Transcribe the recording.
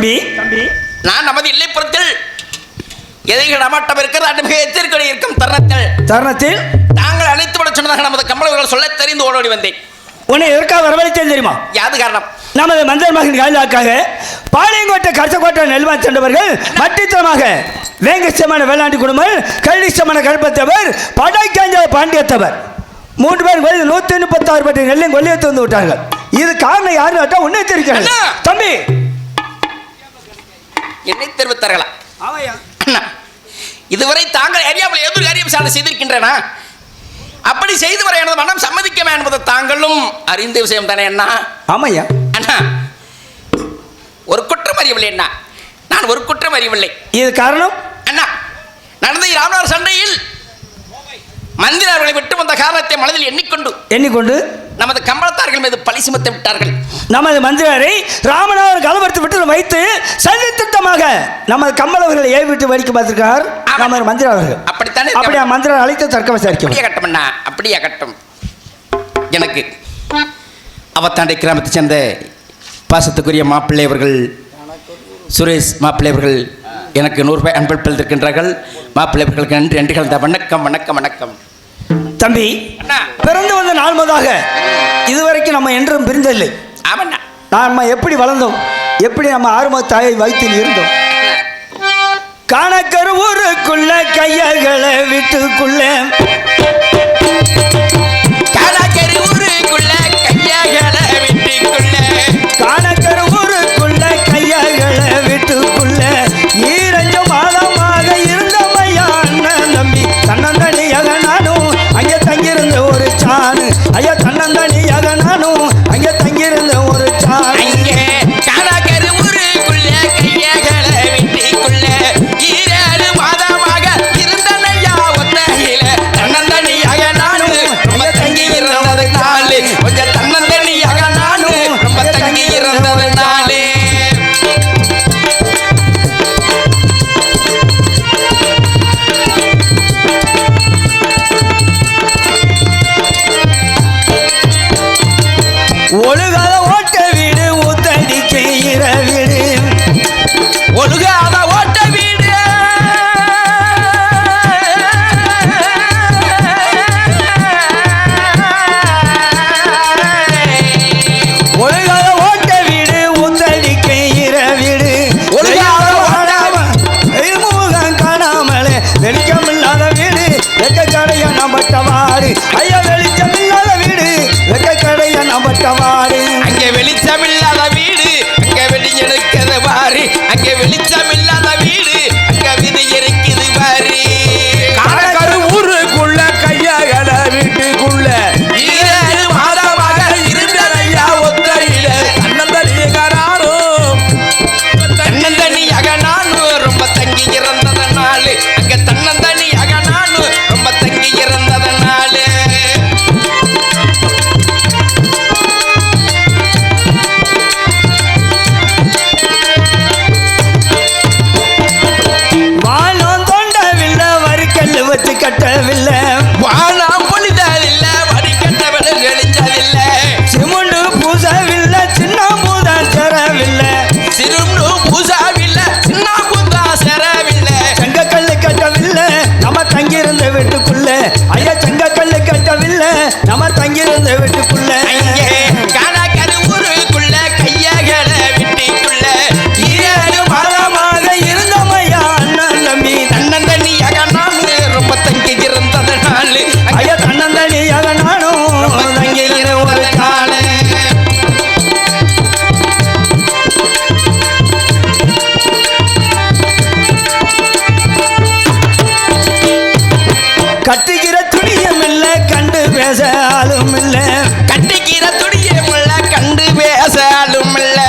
தம்பி. தம்பி. நான் நமது இல்லைப்புறத்தில் எதிரிகள் அமாட்டம் இருக்கிறது மிக எச்சரிக்கை இருக்கும் தருணத்தில் தருணத்தில்? நாங்கள் அழைத்து விட சொன்னதாக நமது கம்பளவர்கள் சொல்ல தெரிந்து ஓடோடி வந்தேன். உன்னை எதற்காக வரவழைத்தேன் தெரியுமா? யாது காரணம்? நமது மந்திர மகன் காலியாக்காக பாளையங்கோட்டை கருசக்கோட்டை நெல்வான் சென்றவர்கள் மட்டித்தனமாக வேங்கச்சமான வேளாண்டி குடும்பம் கல்லிஷ்டமான கருப்பத்தவர் படைக்காஞ்ச பாண்டியத்தவர். மூன்று பேர் வயது நூற்றி முப்பத்தாறு பட்டி நெல்லையும் கொள்ளையத்து வந்து விட்டார்கள். இது காரணம் யாருன்னு கேட்டால் உன்னை தம்பி! என்னை தெரிவித்தார்களா ஆமையா அண்ணா இதுவரை தாங்கள் அறியாமல் எதிர் காரியம் சார்ந்து செய்திருக்கின்றனா. அப்படி செய்து வர எனது மனம் சம்மதிக்குமா என்பது தாங்களும் அறிந்த விஷயம் தானே அண்ணா. ஆமையா? அண்ணா ஒரு குற்றம் அறியவில்லை அண்ணா. நான் ஒரு குற்றம் அறியவில்லை. இது காரணம்? அண்ணா நடந்த ராமநாதர் சண்டையில் மந்திரி அவர்களை விட்டு வந்த காரணத்தை மனதில் எண்ணிக்கொண்டு எண்ணிக்கொண்டு? நமது கம்பளத்தார்கள் மீது பழி சுமத்தி விட்டார்கள். நமது மந்திரியாரை ராமநாதர் கலவரத்து விட்டு வைத்து சதி திட்டமாக நமது கம்மலவர்களை ஏவி விட்டு வடிக்க பார்த்திருக்கார். நமது மந்திரி அவர்கள். அப்படித்தானே அப்படியா மந்திரி அழைத்து தர்க்க விசாரிக்க அப்படியே கட்டும் அண்ணா அப்படியே கட்டும். எனக்கு அவத்தாண்டை கிராமத்தை சேர்ந்த பாசத்துக்குரிய மாப்பிள்ளை அவர்கள் சுரேஷ் மாப்பிள்ளை அவர்கள் எனக்கு நூறு ரூபாய் அன்பளிப்பில் இருக்கின்றார்கள் மாப்பிள்ளை அவர்களுக்கு நன்றி நன்றி கலந்த வணக்கம் வணக்கம் வணக்கம். தம்பி பிறந்து வந்த நாள் முதலாக இதுவரைக்கும் நம்ம என்றும் பிரிந்ததில்லை. நாம எப்படி வளர்ந்தோம்? எப்படி நம்ம ஆறும தாயை வயிற்றில் இருந்தோம்? கணக்கர் ஊருக்குள்ள கையகளை விட்டுக்குள்ள. 哎呀 கடைய அங்கே வெளிச்சமில்லை. கட்டுகிற துணியம் இல்ல கண்டு பேசாலும் இல்ல கட்டிக்கிற துடிய இல்ல கண்டு பேசாலும் இல்லை